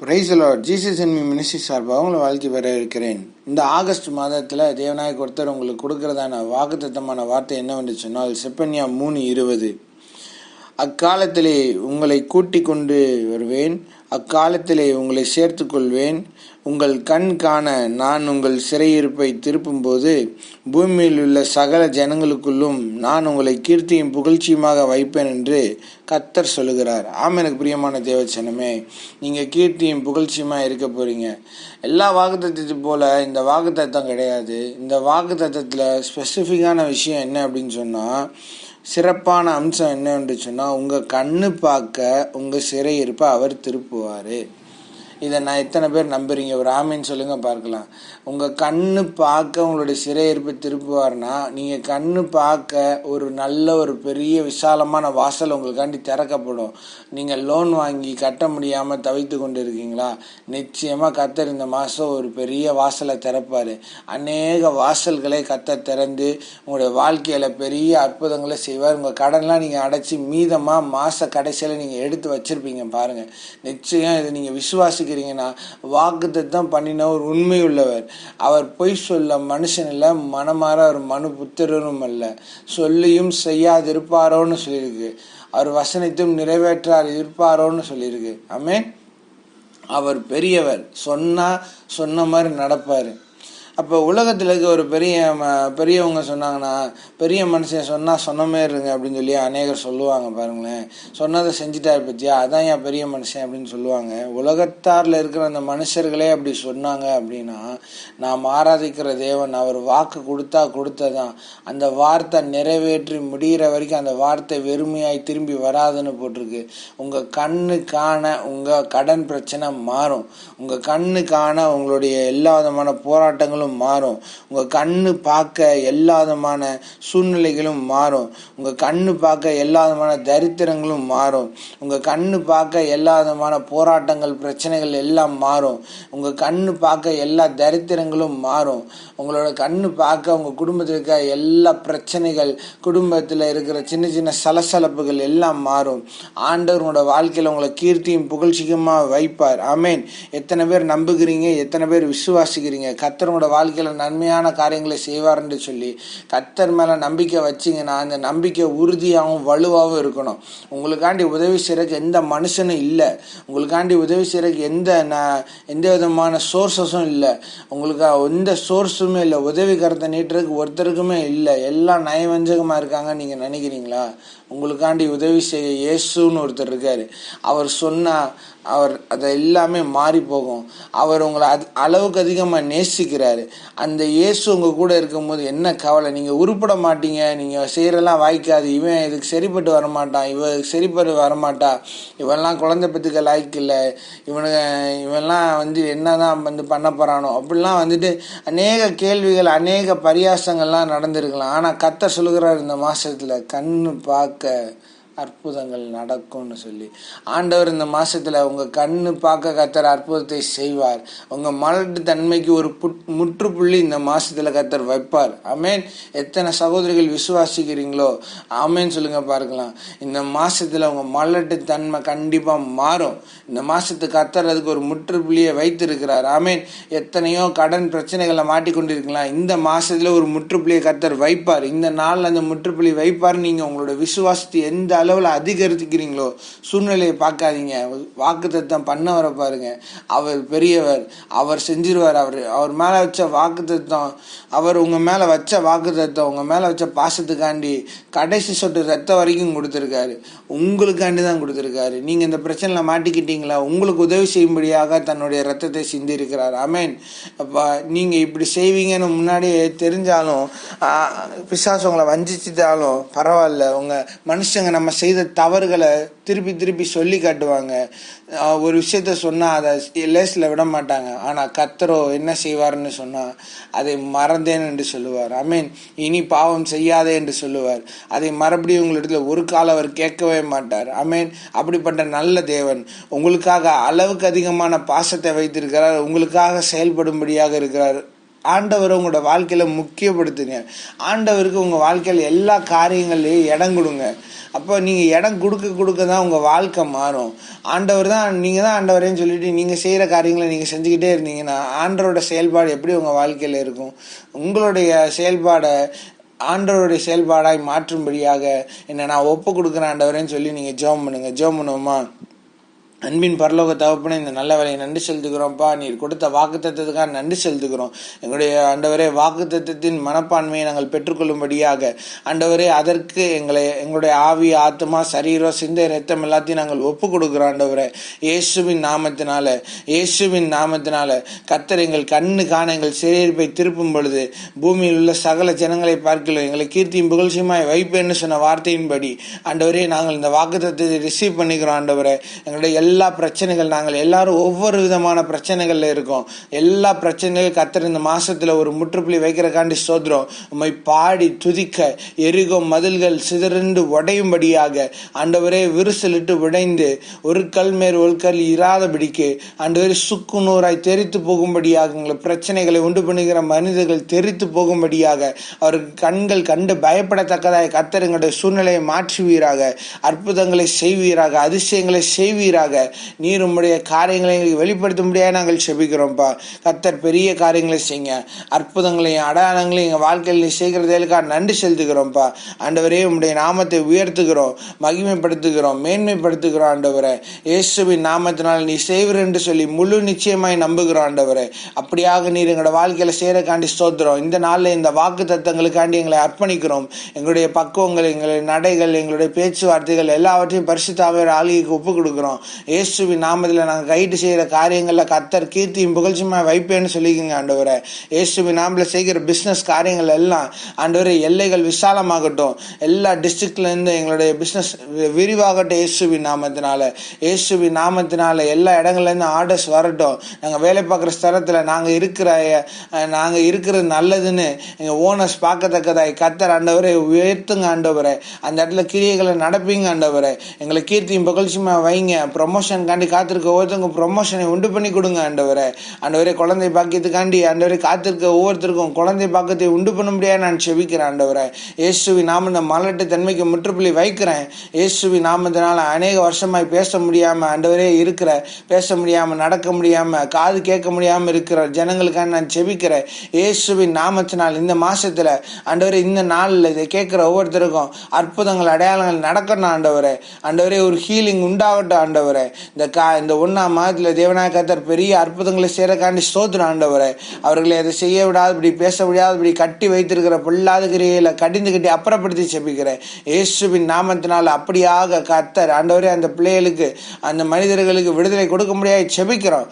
Price Lord Jesus என்மி ministry சார்பாக உங்களை வாழ்த்தி பெற இருக்கிறேன். இந்த ஆகஸ்ட் மாதத்தில் தேவநாயக ஒருத்தர் உங்களுக்கு கொடுக்கறதான வாக்குத்தத்தமான வார்த்தை என்னவென்று சொன்னால் செப்பன்யா மூணு இருபது. அக்காலத்திலே உங்களை கூட்டிக் கொண்டு வருவேன். அக்காலத்திலே உங்களை சேர்த்துக்கொள்வேன். உங்கள் கண் காண நான் உங்கள் சிறையிருப்பை திருப்பும்போது பூமியில் உள்ள சகல ஜனங்களுக்குள்ளும் நான் உங்களை கீர்த்தியும் புகழ்ச்சியுமாக வைப்பேன் என்று கத்தர் சொல்லுகிறார். ஆம் எனக்கு பிரியமான தேவச்சனமே நீங்கள் கீர்த்தியும் புகழ்ச்சியுமா இருக்க போகிறீங்க எல்லா வாக்குத்தத்தை போல் இந்த வாக்குத்தத்தம் கிடையாது. இந்த வாக்குத்தத்தத்தில் ஸ்பெசிஃபிக்கான விஷயம் என்ன அப்படின்னு சொன்னால் சிறப்பான அம்சம் என்னன்னு சொன்னால் உங்கள் கண்ணு பார்க்க உங்கள் சிறையிருப்பை அவர் திருப்புவார். இதை நான் எத்தனை பேர் நம்புறீங்க? ஒரு ஆமின்னு சொல்லுங்க பார்க்கலாம். உங்கள் கண்ணு பார்க்க உங்களுடைய சிறையிருப்பை திருப்புவார்னா நீங்கள் கண்ணு பார்க்க ஒரு நல்ல ஒரு பெரிய விசாலமான வாசல் உங்களுக்காண்டி திறக்கப்படும். நீங்கள் லோன் வாங்கி கட்ட முடியாமல் தவித்து கொண்டு இருக்கீங்களா நிச்சயமாக கத்தர் இந்த மாதம் ஒரு பெரிய வாசலை திறப்பார். அநேக வாசல்களை கத்த திறந்து உங்களுடைய வாழ்க்கையில் பெரிய அற்புதங்களை செய்வார். உங்கள் கடன்லாம் நீங்கள் அடைச்சி மீதமாக மாத கடைசியில் நீங்கள் எடுத்து வச்சுருப்பீங்க பாருங்கள் நிச்சயம் இது நீங்கள் விசுவாசிக்கிறீங்கன்னா வாக்குத்தத்தம் பண்ணின ஒரு உண்மை உள்ளவர் அவர் பொய் சொல்ல மனுஷன் இல்லை மனமாற ஒரு மனு புத்திரரும் அல்ல. சொல்லியும் செய்யாதிருப்பாரோன்னு சொல்லியிருக்கு. அவர் வசனத்தையும் நிறைவேற்றார் இருப்பாரோன்னு சொல்லியிருக்கு. ஆமே அவர் பெரியவர். சொன்னா சொன்ன மாதிரி நடப்பாரு. அப்போ உலகத்தில் இருக்க ஒரு பெரிய ம- பெரியவங்க சொன்னாங்கன்னா பெரிய மனுஷன் சொன்னால் சொன்ன இருங்க அப்படின்னு சொல்லி அநேகர் சொல்லுவாங்க பாருங்களேன். சொன்னதை செஞ்சுட்டா பற்றியா அதான் என் பெரிய மனுஷன் அப்படின்னு சொல்லுவாங்க. உலகத்தாரில் இருக்கிற அந்த மனுஷர்களே அப்படி சொன்னாங்க அப்படின்னா நாம் ஆராதிக்கிற தேவன் அவர் வாக்கு கொடுத்தா கொடுத்ததான். அந்த வார்த்தை நிறைவேற்றி முடிகிற வரைக்கும் அந்த வார்த்தை வெறுமையாய் திரும்பி வராதுன்னு போட்டிருக்கு. உங்கள் கண்ணு காண உங்கள் கடன் பிரச்சனை மாறும். உங்கள் கண்ணு காண உங்களுடைய எல்லா விதமான போராட்டங்களும் மாறும். உங்கள் கண்ணு பார்க்க எல்லா விதமான சூழ்நிலைகளும் மாறும். உங்கள் கண்ணு பார்க்க எல்லா விதமான தரித்திரங்களும் மாறும். உங்கள் கண்ணு பார்க்க எல்லா விதமான போராட்டங்கள் பிரச்சனைகள் எல்லாம் மாறும். உங்கள் கண்ணு பார்க்க எல்லா தரித்திரங்களும் மாறும். உங்களோட கண்ணு பார்க்க உங்கள் குடும்பத்தில் இருக்க எல்லா பிரச்சனைகள் குடும்பத்தில் இருக்கிற சின்ன சின்ன சலசலப்புகள் எல்லாம் மாறும். ஆண்டவர் உங்களோட வாழ்க்கையில் உங்களை கீர்த்தியும் புகழ்ச்சிக்குமா வைப்பார். ஆமேன். எத்தனை பேர் நம்புகிறீங்க? எத்தனை பேர் விசுவாசிக்கிறீங்க? கத்தர் வாழ்க்கையில் நன்மையான காரியங்களை செய்வார் என்று சொல்லி கத்தர் மேலே நம்பிக்கை வச்சிங்கன்னா அந்த நம்பிக்கை உறுதியாகவும் வலுவாகவும் இருக்கணும். உங்களுக்காண்டி உதவி செய்கிறக்கு எந்த மனுஷனும் இல்லை. உங்களுக்காண்டி உதவி செய்கிறக்கு எந்த ந- எந்த விதமான சோர்ஸஸும் இல்லை. உங்களுக்கு எந்த சோர்ஸுமே இல்லை. உதவி கருத்தை நீட்டுறதுக்கு ஒருத்தருக்குமே இல்லை. எல்லாம் நயவஞ்சகமாக இருக்காங்க நீங்கள் நினைக்கிறீங்களா? உங்களுக்காண்டி உதவி செய்ய இயேசுன்னு ஒருத்தர் இருக்கார். அவர் சொன்னால் அவர் அதை எல்லாமே மாறி போகும். அவர் உங்களை அது அளவுக்கு அதிகமாக நேசிக்கிறாரு. அந்த இயேசு உங்கள் கூட இருக்கும்போது என்ன கவலை? நீங்கள் உருப்பட மாட்டீங்க. நீங்கள் செய்கிறெல்லாம் வாய்க்காது. இவன் இதுக்கு சரிப்பட்டு வரமாட்டான் இவ சரிப்பட்டு வரமாட்டா இவன்லாம் குழந்தை பத்துக்க லாய்க்கு இல்லை. இவனுக்கு இவன்லாம் வந்து என்னதான் வந்து பண்ண போகிறானோ அப்படிலாம் வந்துட்டு அநேக கேள்விகள் அநேக பரியாசங்கள்லாம் நடந்திருக்கலாம். ஆனால் கத்த சொல்கிறார் இந்த மாதத்தில் கண்ணு பார்க்க. அற்புதங்கள் நடக்கும்னு சொல்லி. ஆண்டவர் இந்த மாதத்தில் உங்கள் கண்ணு பார்க்க கத்தர் அற்புதத்தை செய்வார். உங்கள் மலட்டு தன்மைக்கு ஒரு முற்றுப்புள்ளி இந்த மாதத்தில் கத்தர் வைப்பார். ஆமென். எத்தனை சகோதரிகள் விசுவாசிக்கிறீங்களோ ஆமேன்னு சொல்லுங்க பார்க்கலாம். இந்த மாதத்தில் உங்கள் மலட்டு தன்மை கண்டிப்பாக மாறும். இந்த மாதத்து கத்தர் அதுக்கு ஒரு முற்றுப்புள்ளியை வைத்திருக்கிறார். ஆமேன். எத்தனையோ கடன் பிரச்சனைகளை மாட்டிக்கொண்டிருக்கலாம் இந்த மாதத்தில் ஒரு முற்றுப்புள்ளியை கத்தர் வைப்பார். இந்த நாளில் அந்த முற்றுப்புள்ளி வைப்பார் நீங்கள் உங்களோட விசுவாசத்தை எந்த அளவில் அதிகரித்துக்கிறீங்களோ சூழ்நிலையை பார்க்காதீங்க. வாக்கு தத்தம் பண்ணவரை பாருங்க. அவர் பெரியவர் அவர் செஞ்சிருவார். அவர் அவர் மேலே வச்ச வாக்கு தத்தம் அவர் உங்கள் மேலே வச்ச வாக்கு தத்தம் உங்கள் மேலே வச்ச பாசத்துக்காண்டி கடைசி சொட்டு ரத்தம் வரைக்கும் கொடுத்துருக்காரு. உங்களுக்காண்டி தான் கொடுத்துருக்காரு. நீங்கள் இந்த பிரச்சனையில மாட்டிக்கிட்டீங்களா? உங்களுக்கு உதவி செய்யும்படியாக தன்னுடைய ரத்தத்தை சிந்தி இருக்கிறார் அப்போ நீங்கள் இப்படி செய்வீங்கன்னு முன்னாடியே தெரிஞ்சாலும் பிசாசு உங்களை வஞ்சிச்சுட்டாலும் பரவாயில்ல. உங்கள் மனுஷங்க நம்ம செய்த தவறுகளை திருப்பி திருப்பி சொல்லி காட்டுவாங்க. ஒரு விஷயத்த சொன்னால் அதை லேஸில் விட மாட்டாங்க. ஆனால் கத்தரோ என்ன செய்வார்னு சொன்னால் அதை மறந்தேன் என்று சொல்லுவார். அமீன் இனி பாவம் செய்யாதே என்று சொல்லுவார். அதை மறுபடியும் உங்களிடத்துல ஒரு காலம் அவர் கேட்கவே மாட்டார். அமீன் அப்படிப்பட்ட நல்ல தேவன். உங்களுக்காக அளவுக்கு அதிகமான பாசத்தை வைத்திருக்கிறார். உங்களுக்காக செயல்படும்படியாக இருக்கிறார். ஆண்டவரை உங்களோட வாழ்க்கையில் முக்கியப்படுத்துங்க. ஆண்டவருக்கு உங்கள் வாழ்க்கையில் எல்லா காரியங்கள்லையும் இடம் கொடுங்க. அப்போ நீங்கள் இடம் கொடுக்க கொடுக்க தான் உங்கள் வாழ்க்கை மாறும். ஆண்டவர் தான் நீங்கள் தான் ஆண்டவரேன்னு சொல்லிட்டு நீங்கள் செய்கிற காரியங்களை நீங்கள் செஞ்சுக்கிட்டே இருந்தீங்கன்னா ஆண்டவரோட செயல்பாடு எப்படி உங்கள் வாழ்க்கையில் இருக்கும்? உங்களுடைய செயல்பாடை ஆண்டவருடைய செயல்பாடாய் மாற்றும்படியாக என்ன நான் ஒப்பு கொடுக்குறேன் ஆண்டவரேன்னு சொல்லி நீங்கள் ஜோம் பண்ணுங்கள் ஜோம் பண்ணுவோமா? அன்பின் பரலோக தகப்பனே இந்த நல்ல வேலையை நன்றி செலுத்துக்கிறோம்ப்பா நீர் கொடுத்த வாக்கு தத்துவத்துக்காக நன்றி செலுத்துக்கிறோம் எங்களுடைய ஆண்டவரே வாக்கு தத்துவத்தின் மனப்பான்மையை நாங்கள் பெற்றுக்கொள்ளும்படியாக. ஆண்டவரே அதற்கு எங்களை எங்களுடைய ஆவி ஆத்மா சரீரம் சிந்தை ரத்தம் எல்லாத்தையும் நாங்கள் ஒப்பு கொடுக்குறோம் ஆண்டவரே. இயேசுவின் நாமத்தினால இயேசுவின் நாமத்தினால கத்தர் எங்கள் கண்ணு காண எங்கள் சிறையிருப்பை திருப்பும் பொழுது பூமியில் உள்ள சகல ஜனங்களை பார்க்கலாம் எங்களை கீர்த்தியும் புகழ்ச்சியுமாய் வைப்பேன்னு சொன்ன வார்த்தையின்படி ஆண்டவரே நாங்கள் இந்த வாக்கு தத்துவத்தை ரிசீவ் பண்ணிக்கிறோம் ஆண்டவரே. எங்களுடைய எல்லா எல்லா பிரச்சனைகள் நாங்கள் எல்லாரும் ஒவ்வொரு விதமான பிரச்சனைகளில் இருக்கோம். எல்லா பிரச்சனைகள் கத்திர இந்த மாசத்துல ஒரு முற்றுப்புள்ளி வைக்கிறக்காண்டி சோதரம் உண்மை பாடி துதிக்க எரிகும் மதில்கள் சிதறண்டு உடையும்படியாக ஆண்டவரே விரிசலிட்டு உடைந்து ஒரு கல் மேல் ஒரு கல் இராதபடிக்கு ஆண்டவரே சுக்கு நூறாய் தெரித்து போகும்படியாக உங்களை பிரச்சனைகளை உண்டு பண்ணுகிற மனிதர்கள் தெரித்து போகும்படியாக அவருக்கு கண்கள் கண்டு பயப்படத்தக்கதாய் கத்தர் எங்களுடைய சூழ்நிலையை மாற்றுவீராக அற்புதங்களை செய்வீராக அதிசயங்களை செய்வீராக நீர் உம்முடைய காரியங்களை எங்களுக்கு வெளிப்படுத்த முடியாது நாங்கள் செபிக்கிறோம்ப்பா. கத்தர் பெரிய காரியங்களை செய்யுங்க. அற்புதங்களையும் அடையாளங்களையும் எங்கள் வாழ்க்கையில் நீ செய்கிறதேலுக்காக நன்றி செலுத்துகிறோம்ப்பா. ஆண்டவரே உம்முடைய நாமத்தை உயர்த்துகிறோம். மகிமைப்படுத்துகிறோம். மேன்மைப்படுத்துகிறோம் ஆண்டவரே. இயேசுவின் நாமத்தினால் நீ செய்வர் என்று சொல்லி முழு நிச்சயமாய் நம்புகிறோம் ஆண்டவரே. அப்படியாக நீர் எங்களோட வாழ்க்கையில் சேரக்காண்டி ஸ்தோத்திரம். இந்த நாளில் இந்த வாக்கு தத்தங்களுக்காண்டி எங்களை அர்ப்பணிக்கிறோம். எங்களுடைய பக்குவங்கள் எங்களுடைய நடைகள் எங்களுடைய பேச்சுவார்த்தைகள் எல்லாவற்றையும் பரிசுத்தாவே ஆளுகைக்கு ஒப்பு கொடுக்குறோம். இயேசுவின் நாமத்தில் நாங்கள் கைட்டு செய்கிற காரியங்களில் கத்தர் கீர்த்தியும் புகழ்ச்சியுமா வைப்பேன்னு சொல்லிக்கோங்க ஆண்டவரை. இயேசுவின் நாமில் செய்கிற பிஸ்னஸ் காரியங்கள் எல்லாம் ஆண்டவரை எல்லைகள் விசாலமாகட்டும். எல்லா டிஸ்ட்ரிக்ட்லேருந்து எங்களுடைய பிஸ்னஸ் விரிவாகட்டும் இயேசுவின் நாமத்தினால. இயேசுவின் நாமத்தினால எல்லா இடங்கள்லேருந்து ஆர்டர்ஸ் வரட்டும். நாங்கள் வேலை பார்க்குற ஸ்தலத்தில் நாங்கள் இருக்கிற நாங்கள் இருக்கிறது நல்லதுன்னு எங்கள் ஓனர்ஸ் பார்க்கத்தக்கதாய் கத்தர் ஆண்டவரை உயர்த்துங்க ஆண்டவரை. அந்த இடத்துல கிரியைகளை நடப்பீங்க ஆண்டவரை. எங்களை கீர்த்தியும் புகழ்ச்சியுமா வைங்க. ப்ரொமோஷன் ப்ரொமோஷனுக்காண்டி காத்திருக்க ஒவ்வொருத்தவங்க ப்ரொமோஷனை உண்டு பண்ணி கொடுங்க ஆண்டவரை. ஆண்டவரே குழந்தை பாக்கியத்துக்காண்டி ஆண்டவரே காத்திருக்க ஒவ்வொருத்தருக்கும் குழந்தை பாக்கியத்தை உண்டு பண்ண முடியாது நான் செபிக்கிறேன் ஆண்டவரை. இயேசுவி நாம இந்த மலட்டு தன்மைக்கு முற்றுப்புள்ளி வைக்கிறேன். இயேசுவி நாமத்தினால் அநேக வருஷமாய் பேச முடியாமல் ஆண்டவரே இருக்கிற பேச முடியாமல் நடக்க முடியாமல் காது கேட்க முடியாமல் இருக்கிற ஜனங்களுக்காக நான் செபிக்கிறேன். இயேசுவின் நாமத்தினால் இந்த மாதத்தில் ஆண்டவரே இந்த நாளில் இதை கேட்குற ஒவ்வொருத்தருக்கும் அற்புதங்கள் அடையாளங்கள் நடக்கணும் ஆண்டவரே. ஆண்டவரே ஒரு ஹீலிங் உண்டாகட்டும் ஆண்டவரே. இந்த கா இந்த ஒன்றாம் மாதத்தில் தேவநாய கத்தர் பெரிய அற்புதங்களை சேரக்காண்டி ஸ்தோத்திரம் ஆண்டவரை. அவர்களை அதை செய்ய விடாது இப்படி பேச விடாதபடி கட்டி வைத்திருக்கிற பொல்லாத கிரியையில கடிந்து கட்டி அப்புறப்படுத்தி செபிக்கிறேன். இயேசுவின் நாமத்தினால் அப்படியாக கத்தர் ஆண்டவரே அந்த பிள்ளைகளுக்கு அந்த மனிதர்களுக்கு விடுதலை கொடுக்க முடியாது செபிக்கிறோம்.